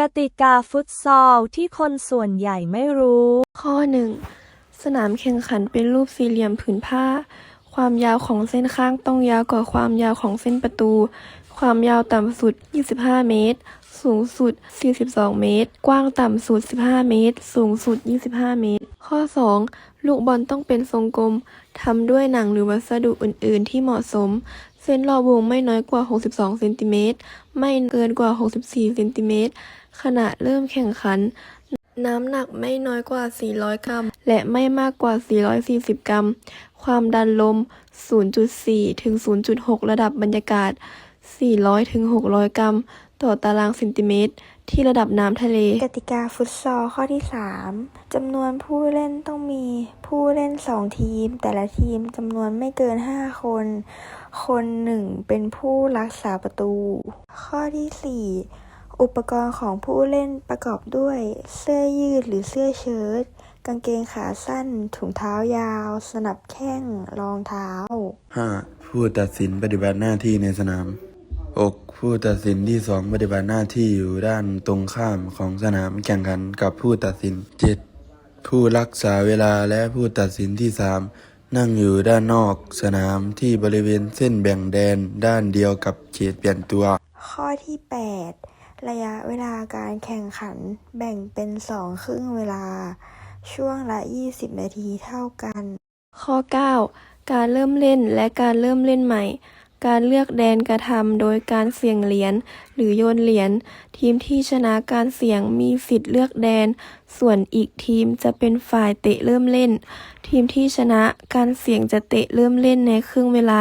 กติกาฟุตซอลที่คนส่วนใหญ่ไม่รู้ ข้อ 1. สนามแข่งขันเป็นรูปสี่เหลี่ยมผืนผ้า ความยาวของเส้นข้างต้องยาวกว่าความยาวของเส้นประตู ความยาวต่ำสุด 25 เมตร สูงสุด 42 เมตร กว้างต่ำสุด 15 เมตร สูงสุด 25 เมตร ข้อ 2. ลูกบอลต้องเป็นทรงกลมทำด้วยหนังหรือวัสดุอื่น ๆ ที่เหมาะสม เส้นรอบวงไม่น้อยกว่า 62 เซนติเมตร ไม่เกินกว่า 64เซนติเมตรขณะเริ่มแข่งขัน น้ำหนักไม่น้อยกว่า 400 กรัม และไม่มากกว่า 440 กรัม ความดันลม 0.4 ถึง 0.6 ระดับบรรยากาศ 400 ถึง 600 กรัม ต่อตารางเซนติเมตร ที่ระดับน้ำทะเล กติกาฟุตซอลข้อที่ 3จำนวนผู้เล่นต้องมีผู้เล่น 2 ทีม แต่ละทีมจำนวนไม่เกิน 5 คน คนหนึ่งเป็นผู้รักษาประตู ข้อที่ 4 อุปกรณ์ของผู้เล่นประกอบด้วย เสื้อยืดหรือเสื้อเชิ้ตกางเกงขาสั้น ถุงเท้ายาว สนับแข้ง รองเท้า 5. ผู้ตัดสินปฏิบัติหน้าที่ในสนาม 6. ผู้ตัดสินที่สองปฏิบัติหน้าที่อยู่ด้านตรงข้ามของสนามแข่งขันกับผู้ตัดสิน 7. ผู้รักษาเวลาและผู้ตัดสินที่สามนั่งอยู่ด้านนอกสนามที่บริเวณเส้นแบ่งแดนด้านเดียวกับเขตเปลี่ยนตัว ข้อที่ 8 ระยะเวลาการแข่งขันแบ่งเป็น2ครึ่งเวลา ช่วงละ 20 นาทีเท่ากัน ข้อ 9 การเริ่มเล่นและการเริ่มเล่นใหม่ การเลือกแดนกระทำโดยการเสี่ยงเหรียญหรือโยนเหรียญทีมที่ชนะการเสี่ยงมีสิทธิ์เลือกแดน ส่วนอีกทีมจะเป็นฝ่ายเตะเริ่มเล่น ทีมที่ชนะการเสี่ยงจะเตะเริ่มเล่นในครึ่งเวลา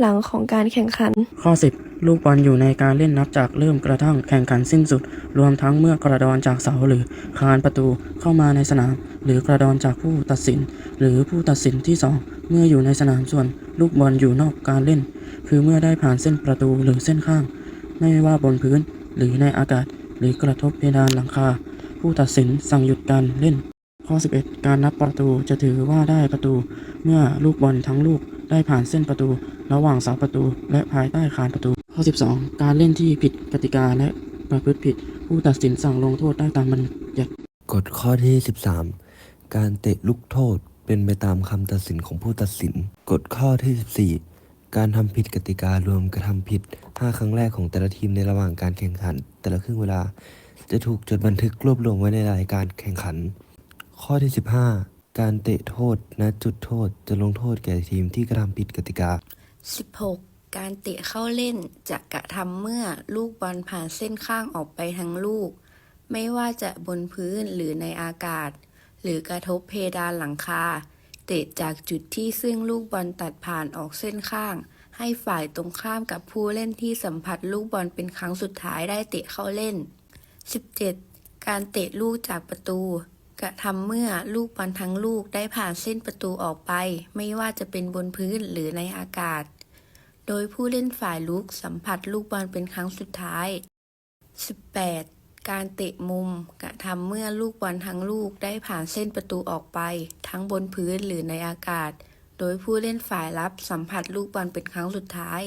หลังของการแข่งขัน ข้อ 10 ลูกบอลอยู่ในการเล่นนับจากเริ่มกระทั่งแข่งขันสิ้นสุด รวมทั้งเมื่อกระดอนจากเสาหรือคานประตูเข้ามาในสนาม หรือกระดอนจากผู้ตัดสิน หรือผู้ตัดสินที่สองเมื่ออยู่ในสนามส่วน ลูกบอลอยู่นอกการเล่น คือเมื่อได้ผ่านเส้นประตูหรือเส้นข้าง ไม่ว่าบนพื้น หรือในอากาศ หรือกระทบเพดานหลังคา ผู้ตัดสินสั่งหยุดการเล่น ข้อ 11 การนับประตูจะถือว่าได้ประตู เมื่อลูกบอลทั้งลูกได้ผ่านเส้นประตู ระหว่างเสาประตู และภายใต้คานประตู ข้อ 12 การเล่นที่ผิดกติกาและประพฤติผิด ผู้ตัดสินสั่งลงโทษได้ตามบัญญัติกฎข้อที่ 13 การเตะลูกโทษเป็นไปตามคำตัดสินของผู้ตัดสิน กฎข้อที่ 14 การทำผิดกติการวมกระทำผิด 5 ครั้งแรกของแต่ละทีมในระหว่างการแข่งขัน แต่ละครึ่งเวลา จะถูกจดบันทึกรวบรวมไว้ในรายการแข่งขัน ข้อที่ 15 การเตะโทษณจุดโทษจะลงโทษแก่ทีมที่กระทำผิดกติกา 16. การเตะเข้าเล่นจะกระทำเมื่อลูกบอลผ่านเส้นข้างออกไปทั้งลูก ไม่ว่าจะบนพื้นหรือในอากาศ หรือกระทบเพดานหลังคา เตะจากจุดที่ซึ่งลูกบอลตัดผ่านออกเส้นข้าง ให้ฝ่ายตรงข้ามกับผู้เล่นที่สัมผัสลูกบอลเป็นครั้งสุดท้ายได้เตะเข้าเล่น 17. การเตะลูกจากประตู กระทำเมื่อลูกบอลทั้งลูกได้ผ่านเส้นประตูออกไป ไม่ว่าจะเป็นบนพื้นหรือในอากาศ โดยผู้เล่นฝ่ายลุกสัมผัสลูกบอลเป็นครั้งสุดท้าย 18. การเตะมุมกระทำเมื่อลูกบอลทั้งลูกได้ผ่านเส้นประตูออกไป ทั้งบนพื้นหรือในอากาศ โดยผู้เล่นฝ่ายรับสัมผัสลูกบอลเป็นครั้งสุดท้าย